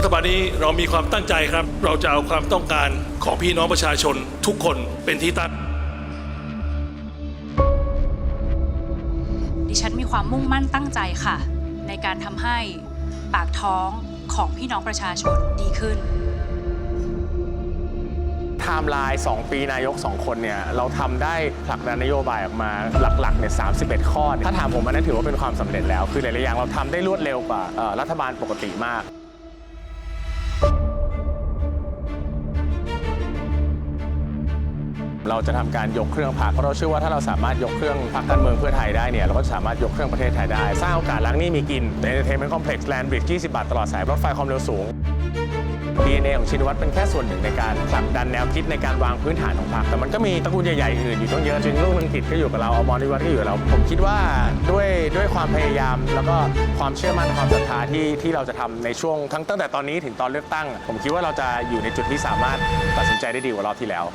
รัฐบาลนี้เรามีความตั้งใจครับ เราจะเอาความต้องการของพี่น้องประชาชนทุกคนเป็นที่ตั้งดิฉันมีความมุ่งมั่นตั้งใจค่ะ ในการทำให้ปากท้องของพี่น้องประชาชนดีขึ้นไทม์ไลน์2 ปีนายก 2 คนเนี่ยเราทำได้ผลักดันนโยบายออกมาหลักๆเนี่ย31ข้อเนี่ยถ้าถามผมอันนั้นถือว่าเป็นความสำเร็จแล้ว คือหลายๆอย่างเราทำได้รวดเร็วกว่าเอ่อรัฐบาลปกติมาก เราจะทำการยกเครื่องพักเพราะเราเชื่อว่าถ้าเราสามารถยกเครื่องพักการเมืองเพื่อไทยได้เนี่ยเราก็สามารถยกเครื่องประเทศไทยได้สร้างโอกาสล้างหนี้มีกิน Entertainment Complex Land Bridge 20 บาทตลอดสายรถไฟความเร็วสูง DNA ของชินวัตรเป็นแค่ส่วนหนึ่งในการผลักดันแนวคิดในการวางพื้นฐานของพรรคแต่มันก็มีตระกูลใหญ่ๆอื่นอยู่ต้องเยอะจริงลูกนึงกิจก็อยู่กับเราอมรนิวัฒน์ก็อยู่กับเรา ผมคิดว่าด้วยด้วยความพยายาม แล้วก็ความเชื่อมั่นความศรัทธาที่ที่เราจะทำในช่วงทั้งตั้งแต่ตอนนี้ถึงตอนเลือกตั้ง ผมคิดว่าเราจะอยู่ในจุดที่สามารถตัดสินใจได้ดีกว่ารอบที่แล้ว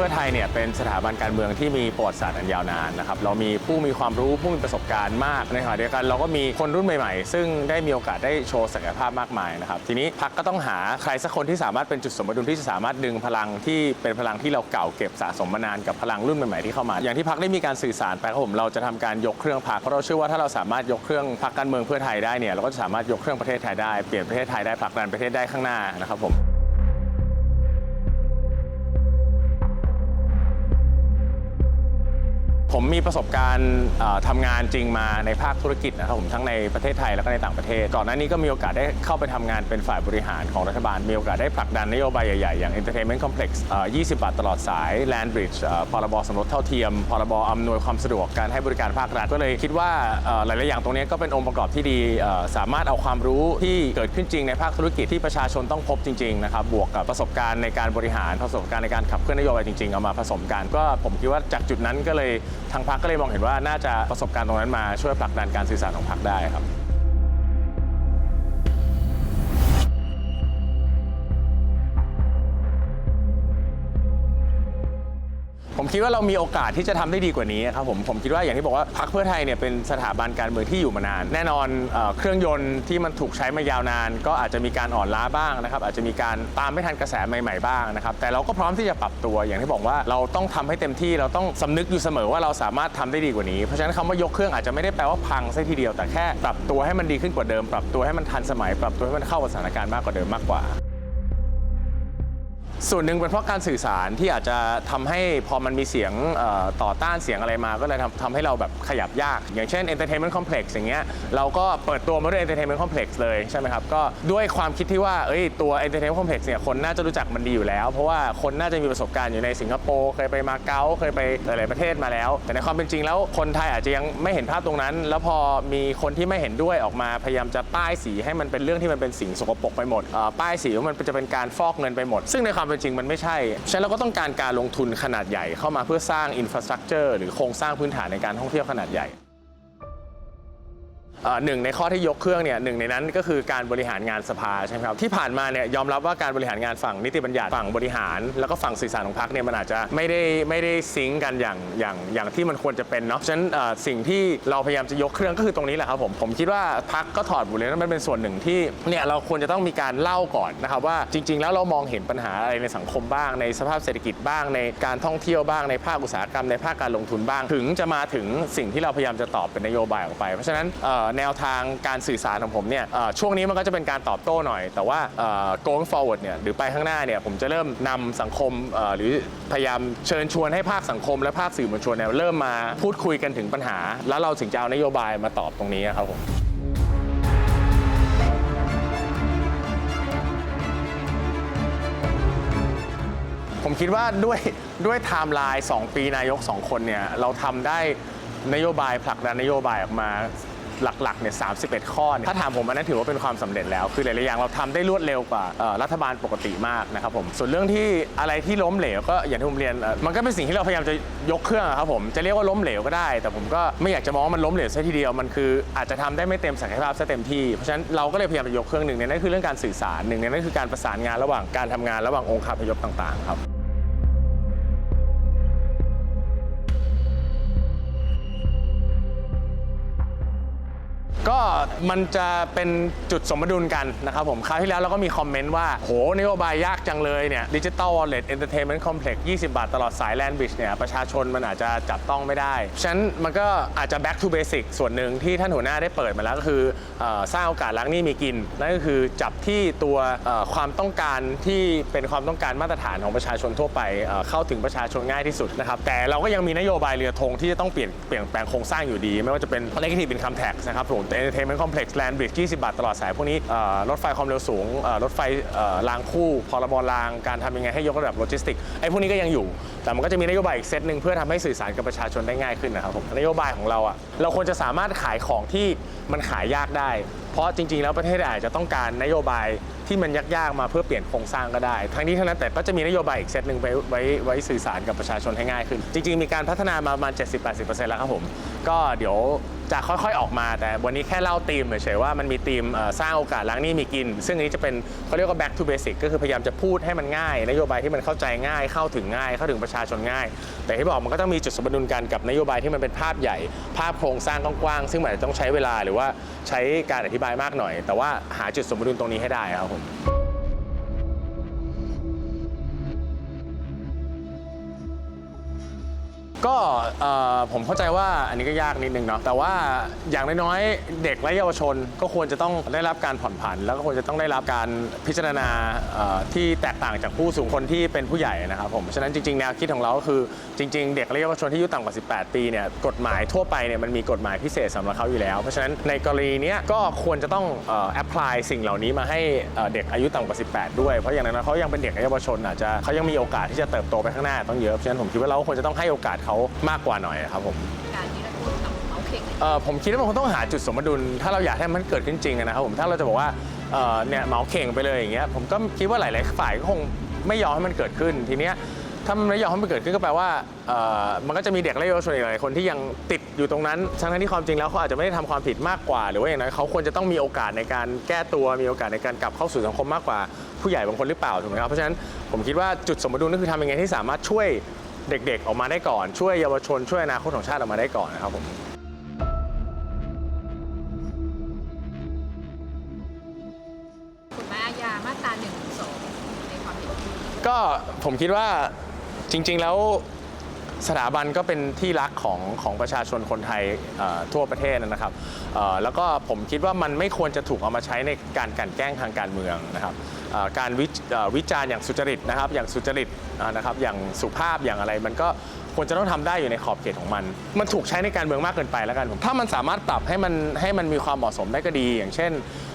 เพื่อไทยเนี่ยเป็นสถาบันการเมืองที่มีประวัติศาสตร์อันยาวนานนะครับเรามีผู้มีความรู้ผู้มีประสบการณ์มากในขณะเดียวกันเราก็มีคนรุ่นใหม่ๆ ซึ่งได้มีโอกาสได้โชว์ศักยภาพมากมายนะครับทีนี้พรรคก็ต้องหาใครสักคนที่สามารถเป็นจุดสมดุลที่จะสามารถดึงพลังที่เป็นพลังที่เราเก่าเก็บสะสมมานานกับพลังรุ่นใหม่ๆที่เข้ามา อย่างที่พรรคได้มีการสื่อสารไปครับผมเราจะทำการยกเครื่องพรรคเพราะเราเชื่อว่าถ้าเราสามารถยกเครื่องพรรคการเมืองเพื่อไทยได้เนี่ยเราก็จะสามารถยกเครื่องประเทศไทยได้เปลี่ยนประเทศไทยได้ผลักดันประเทศได้ข้างหน้านะครับผม ผมมีประสบการณ์ทำงานจริงมาในภาคธุรกิจนะครับผมทั้งในประเทศไทยแล้วก็ในต่างประเทศ ก่อนหน้านี้ก็มีโอกาสได้เข้าไปทำงานเป็นฝ่ายบริหารของรัฐบาล มีโอกาสได้ผลักดันนโยบายใหญ่ ๆ อย่าง Entertainment Complex เอ่อ20 บาทตลอดสาย Land Bridge พรบสมรสเท่าเทียม พรบอำนวยความสะดวกการให้บริการภาครัฐ ก็เลยคิดว่าหลาย ๆ อย่างตรงนี้ก็เป็นองค์ประกอบที่ดีสามารถเอาความรู้ที่เกิดขึ้นจริงในภาคธุรกิจที่ประชาชนต้องพบจริง ๆ นะครับบวกกับประสบการณ์ในการบริหารประสบการณ์ในการขับเคลื่อนนโยบายจริง ๆ เอามาผสมกันก็ผมคิดว่าจากจุดนั้นก็เลย ทางพักก็เลยมองเห็นว่าน่าจะประสบการณ์ตรงนั้นมาช่วยผลักดันการสื่อสารของพักได้ครับ คิดว่าเรามีโอกาสที่จะทำได้ดีกว่านี้ครับผมผมคิดว่าอย่างที่บอกว่าพรรคเพื่อไทยเนี่ยเป็นสถาบันการเมืองที่อยู่มานาน แน่นอนเออเครื่องยนต์ที่มันถูกใช้มายาวนาน ก็อาจจะมีการอ่อนล้าบ้างนะครับอาจจะมีการตามไม่ทันกระแสใหม่ ๆบ้างนะครับแต่เราก็พร้อมที่จะปรับตัวอย่างที่บอกว่าเราต้องทำให้เต็มที่เราต้องสำนึกอยู่เสมอว่าเราสามารถทำได้ดีกว่านี้ เพราะฉะนั้นคำว่ายกเครื่องอาจจะไม่ได้แปลว่าพังซะทีเดียวแต่แค่ปรับตัวให้มันดีขึ้นกว่าเดิม ปรับตัวให้มันทันสมัย ปรับตัวให้มันเข้ากับสถานการณ์มากกว่าเดิมมากกว่า ส่วนหนึ่งเป็นเพราะการสื่อสารที่อาจจะทำให้พอมันมีเสียงต่อต้านเสียงอะไรมาก็เลยทำทำให้เราแบบขยับยาก อย่างเช่น Entertainment Complex อย่างเงี้ยเราก็เปิดตัวมาด้วย Entertainment Complex เลยใช่ไหมครับก็ด้วยความคิดที่ว่าเอ้ยตัว Entertainment Complex เนี่ยคนน่าจะรู้จักมันดีอยู่แล้ว เพราะว่าคนน่าจะมีประสบการณ์อยู่ในสิงคโปร์เคยไปมาเก๊าเคยไปหลายๆประเทศมาแล้ว แต่ในความเป็นจริงแล้วคนไทยอาจจะยังไม่เห็นภาพตรงนั้น แล้วพอมีคนที่ไม่เห็นด้วยออกมาพยายามจะป้ายสีให้มันเป็นเรื่องที่มันเป็นสิ่งสกปรกไปหมดป้ายสีว่ามันจะเป็นการฟอกเงินไปหมด ซึ่งในความเป็นจริงมันไม่ใช่ฉะนั้นเราก็ต้องการการลงทุนขนาดใหญ่เข้ามาเพื่อสร้างอินฟราสตรักเจอร์หรือโครงสร้างพื้นฐานในการท่องเที่ยวขนาดใหญ่ หนึ่งในข้อที่ยกเครื่องเนี่ยหนึ่งในนั้นก็คือการบริหารงานสภาใช่ไหมครับที่ผ่านมาเนี่ยยอมรับว่าการบริหารงานฝั่งนิติบัญญัติฝั่งบริหาร แล้วก็ฝั่งสื่อสารของพรรคเนี่ยมันอาจจะไม่ได้ไม่ได้ซิงกันอย่างอย่างอย่างที่มันควรจะเป็นเนาะฉะนั้นสิ่งที่เราพยายามจะยกเครื่องก็คือตรงนี้แหละครับผมผมคิดว่าพรรคก็ถอดบทเรียนนั้นมันเป็นส่วนหนึ่งที่เนี่ยเราควรจะต้องมีการเล่าก่อนนะครับว่าจริง ๆ แล้วเรามองเห็นปัญหาอะไรในสังคมบ้าง ในสภาพเศรษฐกิจบ้างในการท่องเที่ยวบ้างในภาคอุตสาหกรรมในภาคการลงทุนบ้าง ถึงจะมาถึงสิ่งที่เราพยายามจะตอบเป็นนโยบายออกไป เพราะฉะนั้นแนวทางการสื่อสารของผมเนี่ยช่วงนี้มันก็จะเป็นการตอบโต้หน่อย แต่ว่าเอ่อ going forward เนี่ยหรือไปข้างหน้าเนี่ยผมจะเริ่มนำสังคมหรือพยายามเชิญชวนให้ภาคสังคม และภาคสื่อมวลชนเนี่ยเริ่มมาพูดคุยกันถึงปัญหา แล้วเราถึงจะเอานโยบายมาตอบตรงนี้ครับผมผมคิดว่าด้วยด้วยไทม์ไลน์2ปีนายก 2 คนเนี่ยเราทำได้นโยบายผลักดันนโยบายออกมา หลักๆเนี่ย31ข้อเนี่ยถ้าถามผมอันนั้นถือว่าเป็นความสำเร็จแล้ว คือหลายๆอย่างเราทำได้รวดเร็วกว่ารัฐบาลปกติมากนะครับผมส่วนเรื่องที่อะไรที่ล้มเหลวก็อย่างที่ผมเรียนมันก็เป็นสิ่งที่เราพยายามจะยกเครื่องครับผมจะเรียกว่าล้มเหลวก็ได้ แต่ผมก็ไม่อยากจะมองว่ามันล้มเหลวซะทีเดียวมันคืออาจจะทำได้ไม่เต็มศักยภาพซะเต็มที่เพราะฉะนั้นเราก็เลยพยายามจะยกเครื่องหนึ่งในนั้นคือเรื่องการสื่อสารหนึ่งในนั้นคือการประสานงานระหว่างการทำงานระหว่างองค์คาพยพต่างๆครับ ก็มันจะเป็นจุดสมดุลกันนะครับผม คราวที่แล้วเราก็มีคอมเมนต์ว่า โหนโยบายยากจังเลยเนี่ยดิจิตอลวอลเล็ตเอนเตอร์เทนเมนต์คอมเพล็กซ์20 บาทตลอดสายแลนด์บริดจ์เนี่ยประชาชนมันอาจจะจับต้องไม่ได้ ฉะนั้นมันก็อาจจะ back to basic ส่วนหนึ่งที่ท่านหัวหน้าได้เปิดมาแล้วก็คืออสร้างโอกาสล้างหนี้มีกิน นั่นก็คือจับที่ตัวความต้องการที่เป็นความต้องการมาตรฐานของประชาชนทั่วไปเอ่อเข้าถึงประชาชนง่ายที่สุดนะครับแต่เราก็ยังมีนโยบายเรือธงที่จะต้องเปลี่ยนเปลี่ยนแปลงโครงสร้างอยู่ดี ไม่ว่าจะเป็น negative income tax นะครับผม entertainment complex land bridge 20 บาทตลอดสาย พวกนี้รถไฟความเร็วสูง รถไฟรางคู่ พรบราง การทำยังไงให้ยกระดับโลจิสติกไอ้พวกนี้ก็ยังอยู่ แต่มันก็จะมีนโยบายอีกเซตหนึ่งเพื่อทำให้สื่อสารกับประชาชนได้ง่ายขึ้นนะครับผมนโยบายของเราอะเราควรจะสามารถขายของที่มันขายยากได้ เพราะจริง ๆ แล้วประเทศอาจจะต้องการนโยบายที่มันยากๆมาเพื่อเปลี่ยนโครงสร้างก็ได้ ทั้งนี้ทั้งนั้นแต่ก็จะมีนโยบายอีกเซตหนึ่งไว้ไว้ไว้สื่อสารกับประชาชนให้ง่ายขึ้น จริง ๆ มีการพัฒนามาประมาณ 70-80%แล้วครับผม ก็เดี๋ยว จะค่อยๆออกมา แต่วันนี้แค่เล่าธีมเฉยๆว่ามันมีธีมสร้างโอกาสล้างหนี้มีกิน ซึ่งอันนี้จะเป็นเขาเรียกว่า back to basic ก็คือพยายามจะพูดให้มันง่าย นโยบายที่มันเข้าใจง่ายเข้าถึงง่าย เข้าถึงประชาชนง่าย แต่ที่บอกมันก็ต้องมีจุดสมดุลกันกับนโยบายที่มันเป็นภาพใหญ่ ภาพโครงสร้างกว้างๆซึ่งมันอาจจะต้องใช้เวลาหรือว่าใช้การอธิบายมากหน่อย แต่ว่าหาจุดสมดุลตรงนี้ให้ได้ครับผม ก็เอ่อผมเข้าใจว่าอันนี้ก็ยากนิดนึงเนาะแต่ว่าอย่างน้อยๆเด็กและเยาวชนก็ควรจะต้องได้รับการผ่อนผัน แล้วก็ควรจะต้องได้รับการพิจารณาเอ่อที่แตกต่างจากผู้สูงคนที่เป็นผู้ใหญ่นะครับผมฉะนั้นจริงๆแนวคิดของเราก็คือจริง ๆ เด็กและเยาวชนที่อายุต่ำกว่า 18 ปีเนี่ยกฎหมายทั่วไปเนี่ยมันมีกฎหมายพิเศษสำหรับเขาอยู่แล้ว เพราะฉะนั้นในกรณีเนี้ยก็ควรจะต้องเอ่อ apply สิ่งเหล่านี้มาให้เอ่อเด็กอายุต่ำกว่า 18 ด้วยเพราะอย่างนั้นเขายังเป็นเด็กและเยาวชนอาจจะเขายังมีโอกาสที่จะเติบโตไปข้างหน้าต้องเยอะเพราะฉะนั้นผมคิดว่าเราก็ควรจะต้องให้โอกาสเขามากกว่าหน่อยครับผมการที่เราพูดกับเมาส์เข่งเอ่อผมคิดว่ามันคงต้องหาจุดสมดุล ถ้าเราอยากให้มันเกิดขึ้นจริงอะนะครับผมถ้าเราจะบอกว่าเอ่อเนี่ยเหมาเข่งไปเลยอย่างเงี้ยผมก็คิดว่าหลาย ๆ ฝ่ายก็คงไม่ยอมให้มันเกิดขึ้นทีเนี้ยถ้ามันไม่ยอมให้มันเกิดขึ้นก็แปลว่าเอ่อมันก็จะมีเด็กและเยาวชนอีกหลายคนที่ยังติดอยู่ตรงนั้นทั้งๆที่ความจริงแล้วเขาอาจจะไม่ได้ทำความผิดมากกว่า หรือว่าอย่างน้อยเขาควรจะต้องมีโอกาสในการแก้ตัวมีโอกาสในการกลับเข้าสู่สังคมมากกว่าผู้ใหญ่บางคนหรือเปล่าถูกไหมครับเพราะฉะนั้นผมคิดว่าจุดสมดุลก็คือทำยังไงที่สามารถช่วย เด็กๆออกมาได้ก่อน ช่วยเยาวชนช่วยอนาคตของชาติออกมาได้ก่อนนะครับผมกฎหมายอาญามาตรา1นึในความเห็นคุณก็ผมคิดว่าจริง ๆแล้ว สถาบันก็เป็นที่รักของของประชาชนคนไทยทั่วประเทศนะครับแล้วก็ผมคิดว่ามันไม่ควรจะถูกเอามาใช้ในการกลันแกล้งทางการเมืองนะครับการวิจเอ่อวิจารณ์อย่างสุจริตนะครับ อย่างสุจริตนะครับอย่างสุภาพอย่างอะไร มันก็ควรจะต้องทำได้อยู่ในขอบเขตของมัน มันถูกใช้ในการเมืองมากเกินไปแล้วกันผมถ้ามันสามารถปรับให้มันให้มันมีความเหมาะสมได้ก็ดี อย่างเช่น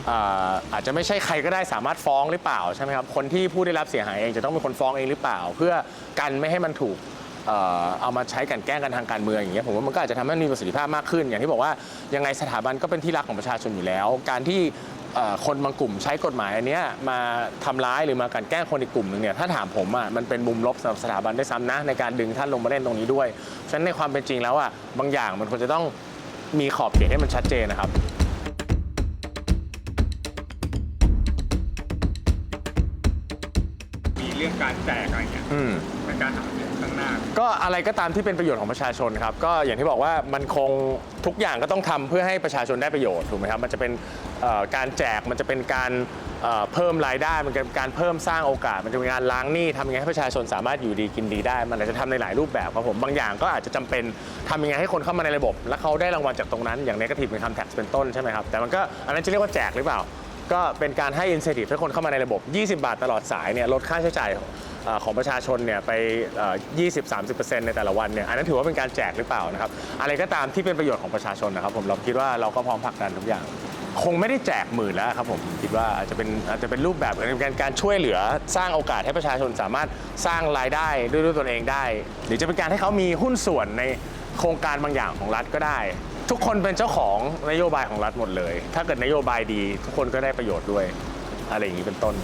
อาอาจจะไม่ใช่ใครก็ได้สามารถฟ้องหรือเปล่าใช่ไหมครับคนที่ผู้ได้รับเสียหายเองจะต้องเป็นคนฟ้องเองหรือเปล่า เพื่อกันไม่ให้มันถูก เอ่อเอามาใช้กลันแกล้งกันทางการเมืองอย่างเงี้ยผมว่ามันก็อาจจะทำให้มันมีประสิทธิภาพมากขึ้น อย่างที่บอกว่ายังไงสถาบันก็เป็นที่รักของประชาชนอยู่แล้ว การที่เอ่อคนบางกลุ่มใช้กฎหมายอันเนี้ยมาทำร้ายหรือมากลันแกล้งคนอีกกลุ่มหนึ่งเนี่ยถ้าถามผมอะมันเป็นมุมลบสำหรับสถาบันได้วยซ้ำนะ ในการดึงท่านลงมาเล่นตรงนี้ด้วยฉะนั้นในความเป็นจริงแล้วอะบางอย่างมันควรจะต้องมีขอบเขตให้มันชัดเจนนะครับมีเรื่องการแจกอะไรเงี้ยอืมในการหาเสียงข้างหน้า ก็อะไรก็ตามที่เป็นประโยชน์ของประชาชนครับก็อย่างที่บอกว่ามันคงทุกอย่างก็ต้องทำเพื่อให้ประชาชนได้ประโยชน์ถูกไหมครับมันจะเป็นเอ่อการแจกมันจะเป็นการเอ่อเพิ่มรายได้มันจะเป็นการเพิ่มสร้างโอกาส มันจะเป็นการล้างหนี้ทำยังไงให้ประชาชนสามารถอยู่ดีกินดีได้ มันอาจจะทำในหลายรูปแบบครับผมบางอย่างก็อาจจะจำเป็นทำยังไงให้คนเข้ามาในระบบ แล้วเขาได้รางวัลจากตรงนั้น อย่าง negative income tax เป็นต้นใช่ไหมครับแต่มันก็อันนั้นจะเรียกว่าแจกหรือเปล่า ก็เป็นการให้ incentive ให้คนเข้ามาในระบบ 20 บาทตลอดสายเนี่ยลดค่าใช้จ่าย ของประชาชนเนี่ยไปเอ่อ20-30%ในแต่ละวันเนี่ยอันนั้นถือว่าเป็นการแจกหรือเปล่านะครับอะไรก็ตามที่เป็นประโยชน์ของประชาชนนะครับผมเราคิดว่าเราก็พร้อมผลักดันทุกอย่าง คงไม่ได้แจกหมื่นแล้วครับผมคิดว่าอาจจะเป็นอาจจะเป็นรูปแบบในการการช่วยเหลือสร้างโอกาสให้ประชาชนสามารถสร้างรายได้ด้วยด้วยตนเองได้ หรือจะเป็นการให้เขามีหุ้นส่วนในโครงการบางอย่างของรัฐก็ได้ ทุกคนเป็นเจ้าของนโยบายของรัฐหมดเลย ถ้าเกิดนโยบายดี ทุกคนก็ได้ประโยชน์ด้วย อะไรอย่างนี้เป็นต้น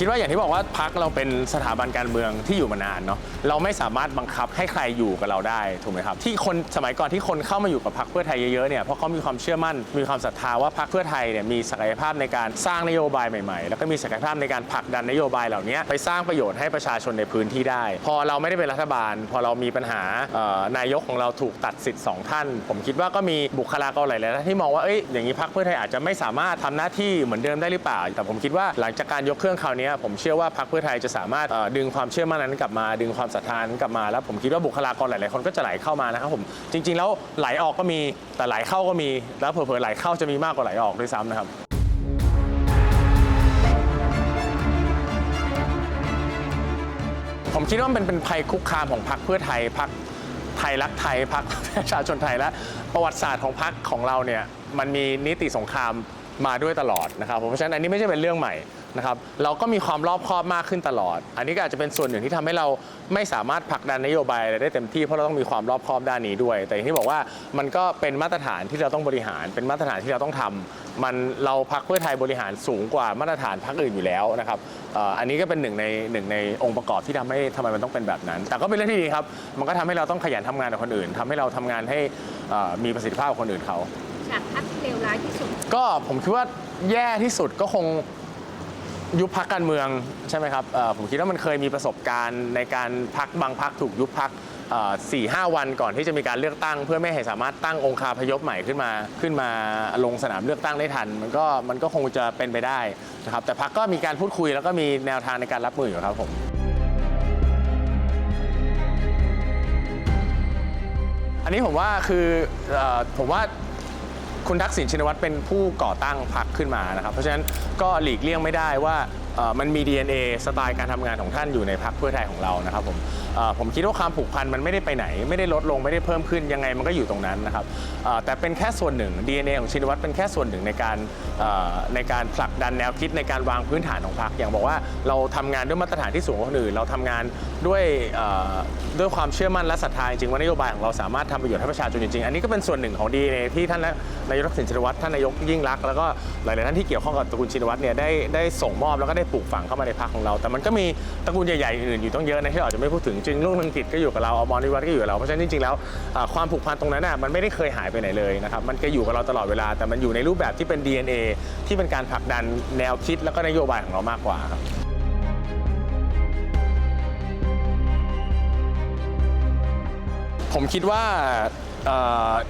คิดว่าอย่างที่บอกว่าพักเราเป็นสถาบันการเมืองที่อยู่มานานเนาะเราไม่สามารถบังคับให้ใครอยู่กับเราได้ถูกไหมครับที่คนสมัยก่อนที่คนเข้ามาอยู่กับพรรคเพื่อไทยเยอะๆเนี่ยเพราะเขามีความเชื่อมั่นมีความศรัทธาว่าพรรคเพื่อไทยเนี่ยมีศักยภาพในการสร้างนโยบายใหม่ๆ แล้วก็มีศักยภาพในการผลักดันนโยบายเหล่านี้ไปสร้างประโยชน์ให้ประชาชนในพื้นที่ได้ พอเราไม่ได้เป็นรัฐบาล พอเรามีปัญหานายกของเราถูกตัดสิทธิ์สองท่าน ผมคิดว่าก็มีบุคลากรหลายๆท่านที่มองว่าเอ้ยอย่างนี้พรรคเพื่อไทยอาจจะไม่สามารถทำหน้าที่เหมือนเดิมได้หรือเปล่า แต่ผมคิดว่าหลังจากการยกเครื่องคราวนี้ผมเชื่อว่าพรรคเพื่อไทยจะสามารถดึงความเชื่อมั่นนั้นกลับมา ดึงความศรัทธานั้นกลับมาแล้วผมคิดว่าบุคลากรหลาย ๆ คนก็จะไหลเข้ามานะครับผมจริง ๆ แล้วไหลออกก็มีแต่ไหลเข้าก็มี แล้วเผลอๆไหลเข้าจะมีมากกว่าไหลออกด้วยซ้ำนะครับผมคิดว่ามันเป็นภัยคุกคามของพรรคเพื่อไทยพรรคไทยรักไทยพรรคประชาชนไทยและประวัติศาสตร์ของพรรคของเราเนี่ยมันมีนิติสงครามมาด้วยตลอดนะครับเพราะฉะนั้นอันนี้ไม่ใช่เป็นเรื่องใหม่ นะครับเราก็มีความรอบคอบมากขึ้นตลอด อันนี้ก็อาจจะเป็นส่วนหนึ่งที่ทำให้เราไม่สามารถผลักดันนโยบายอะไรได้เต็มที่เพราะเราต้องมีความรอบคอบด้านนี้ด้วย แต่อย่างที่บอกว่ามันก็เป็นมาตรฐานที่เราต้องบริหาร เป็นมาตรฐานที่เราต้องทำมันเราพักเพื่อไทยบริหารสูงกว่ามาตรฐานพรรคอื่นอยู่แล้วนะครับเอ่ออันนี้ก็เป็นหนึ่งในหนึ่งในองค์ประกอบที่ทำให้ทำไมมันต้องเป็นแบบนั้น แต่ก็เป็นเรื่องที่ดีครับ มันก็ทำให้เราต้องขยันทำงานกับคนอื่นทำให้เราทำงานให้เอ่อมีประสิทธิภาพกับคนอื่นเขาจากพักที่เลวร้ายที่สุด ก็ผมคิดว่าแย่ที่สุดก็คง ยุบพักการเมืองใช่ไหมครับผมคิดว่ามันเคยมีประสบการณ์ในการพักบางพักถูกยุบพักสี่ห้าวันก่อนที่จะมีการเลือกตั้ง เพื่อไม่ให้สามารถตั้งองค์คาพยพใหม่ขึ้นมา ขึ้นมาลงสนามเลือกตั้งได้ทัน มันก็มันก็คงจะเป็นไปได้นะครับแต่พักก็มีการพูดคุยแล้วก็มีแนวทางในการรับมืออยู่ครับผมอันนี้ผมว่าคืออผมว่า คุณทักษิณชินวัตรเป็นผู้ก่อตั้งพรรคขึ้นมานะครับ เพราะฉะนั้นก็หลีกเลี่ยงไม่ได้ว่า มันมี DNA สไตล์การทำงานของท่านอยู่ในพรรคเพื่อไทยของเรานะครับผมผมคิดว่าความผูกพันมันไม่ได้ไปไหน ไม่ได้ลดลงไม่ได้เพิ่มขึ้นยังไงมันก็อยู่ตรงนั้นนะครับแต่เป็นแค่ส่วนหนึ่ง DNA ของชินวัตรเป็นแค่ส่วนหนึ่งในการในการผลักดันแนวคิดในการวางพื้นฐานของพรรคอย่างบอกว่าเราทำงานด้วยมาตรฐานที่สูงกว่าคนอื่นเราทำงานด้วยด้วยความเชื่อมั่นและศรัทธาจริงว่านโยบายของเราสามารถทำประโยชน์ให้ประชาชนจริงๆ อันนี้ก็เป็นส่วนหนึ่งของ DNA ที่ท่านนายกทักษิณชินวัตรท่านนายกยิ่งรักแล้วก็หลายๆท่านที่เกี่ยวข้องกับตระกูลชินวัตรเนี่ยได้ได้ส่งมอบแล้วก็ได้ปลูกฝังเข้ามาในพรรคของเรา แต่มันก็มีตระกูลใหญ่ๆอื่นๆอยู่ต้องเยอะนะที่เราอาจจะไม่พูดถึงจริงลุงเรืองกิจก็อยู่กับเราอมรนิวัฒน์ก็อยู่กับเราเพราะฉะนั้นจริงๆแล้วความผูกพันตรงนั้นน่ะมันไม่ได้เคยหายไปไหนเลยนะครับมันก็อยู่กับเราตลอดเวลา แต่มันอยู่ในรูปแบบที่เป็น DNA ที่เป็นการผลักดันแนวคิดแล้วก็นโยบายของเรามากกว่าครับผมคิดว่า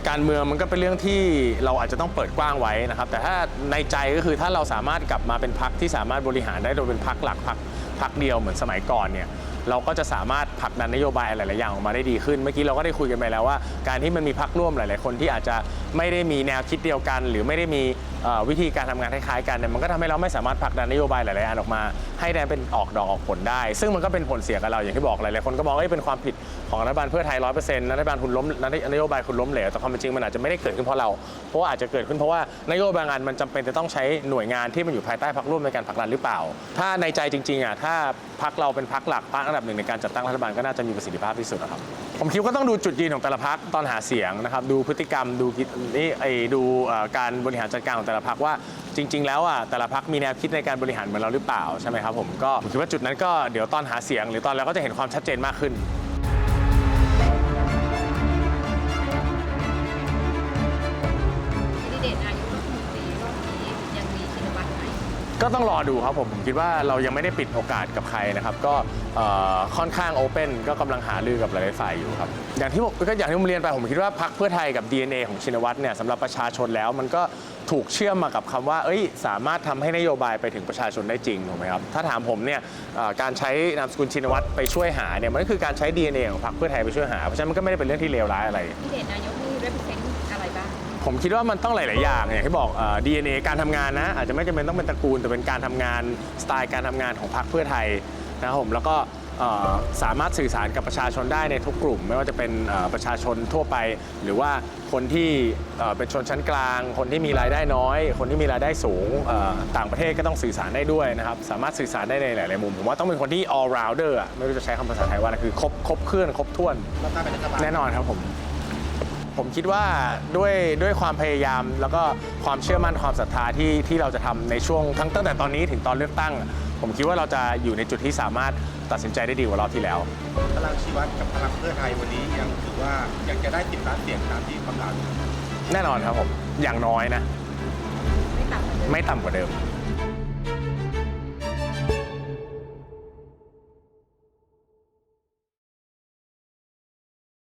การเมืองมันก็เป็นเรื่องที่เราอาจจะต้องเปิดกว้างไว้นะครับ แต่ถ้าในใจก็คือถ้าเราสามารถกลับมาเป็นพักที่สามารถบริหารได้โดยเป็นพักหลักพักพักเดียวเหมือนสมัยก่อนเนี่ยเราก็จะสามารถผลักดันนโยบายหลาย ๆ อย่างออกมาได้ดีขึ้น เมื่อกี้เราก็ได้คุยกันไปแล้วว่า การที่มันมีพักร่วมหลาย ๆ คนที่อาจจะไม่ได้มีแนวคิดเดียวกัน หรือไม่ได้มี วิธีการทำงานคล้ายๆกันเนี่ยมันก็ทำให้เราไม่สามารถผลักดันนโยบายหลายๆอันออกมา ให้ได้เป็นออกดอกออกผลได้ ซึ่งมันก็เป็นผลเสียกับเราอย่างที่บอกหลายๆคนก็มองว่าเป็นความผิดของรัฐบาลเพื่อไทยร้อยเปอร์เซ็นต์รัฐบาลคุณล้มนโยบายคุณล้มเหลวแต่ความเป็นจริงมันอาจจะไม่ได้เกิดขึ้นเพราะเราเพราะว่าอาจจะเกิดขึ้นเพราะว่านโยบายบานมันจำเป็นจะต้องใช้หน่วยงานที่มันอยู่ภายใต้พรรคร่วมในการผลักดันหรือเปล่า ถ้าในใจจริงๆอะถ้าพรรคเราเป็นพรรคหลักพรรคอันดับหนึ่งในการจัดตั้งรัฐบาลก็น่าจะมีประสิทธิภาพที่สุดนะครับ ผมคิดว่าต้องดูจุดยืนของแต่ละพรรคตอนหาเสียงนะครับดูพฤติกรรมดูนี่ไอ้ดูการบริหารจัดการของแต่ละพรรคว่าจริง ๆ แล้วอะแต่ละพรรคมีแนวคิดในการบริหารเหมือนเราหรือเปล่าใช่ไหมครับผมก็ผมคิดว่าจุดนั้นก็เดี๋ยวตอนหาเสียง หรือตอนแล้วก็จะเห็นความชัดเจนมากขึ้น ก็ต้องรอดูครับผมผมคิดว่าเรายังไม่ได้ปิดโอกาสกับใครนะครับ ก็เอ่อค่อนข้างโอเปนก็กำลังหารือกับหลายๆฝ่ายอยู่ครับ อย่างที่ผมก็อย่างที่ผมเรียนไปผมคิดว่าพักเพื่อไทยกับ DNA ของชินวัตรเนี่ยสำหรับประชาชนแล้วมันก็ถูกเชื่อมมากับคำว่า เอ้ย สามารถทำให้นโยบายไปถึงประชาชนได้จริงถูกไหมครับ ถ้าถามผมเนี่ยเอ่อการใช้นามสกุลชินวัตรไปช่วยหาเนี่ยมันก็คือการใช้ DNA ของพรรคเพื่อไทยไปช่วยหาเพราะฉะนั้นมันก็ไม่ได้เป็นเรื่องที่เลวร้ายอะไรแคนดิเดตนายกนี่ represent ผมคิดว่ามันต้องหลาย ๆ อย่างอย่างที่บอกเอ่อ DNA การทำงานนะ อาจจะไม่จำเป็นต้องเป็นตระกูล แต่เป็นการทำงานสไตล์การทำงานของพรรคเพื่อไทยนะครับผมแล้วก็เอ่อสามารถสื่อสารกับประชาชนได้ในทุกกลุ่ม ไม่ว่าจะเป็นเอ่อประชาชนทั่วไป หรือว่าคนที่เอ่อเป็นชนชั้นกลาง คนที่มีรายได้น้อย คนที่มีรายได้สูงเอ่อต่างประเทศก็ต้องสื่อสารได้ด้วยนะครับสามารถสื่อสารได้ในหลาย ๆ มุมผมว่าต้องเป็นคนที่ all rounder อะไม่รู้จะใช้คำภาษาไทยว่าอะไรคือครบครบเครื่องครบถ้วนมาตั้งเป็นรัฐบาลแน่นอนครับผม ผมคิดว่าด้วยด้วยความพยายาม แล้วก็ความเชื่อมั่นความศรัทธาที่ที่เราจะทำในช่วงทั้งตั้งแต่ตอนนี้ถึงตอนเลือกตั้ง ผมคิดว่าเราจะอยู่ในจุดที่สามารถตัดสินใจได้ดีกว่ารอบที่แล้ว พลังชีวัตกับพลังเพื่อไทยวันนี้ยังถือว่ายังจะได้ติดล้านเสียงตามที่ประกาศแน่นอนครับผมอย่างน้อยนะ ไม่ต่ำกว่าเดิมไม่ต่ำกว่าเดิม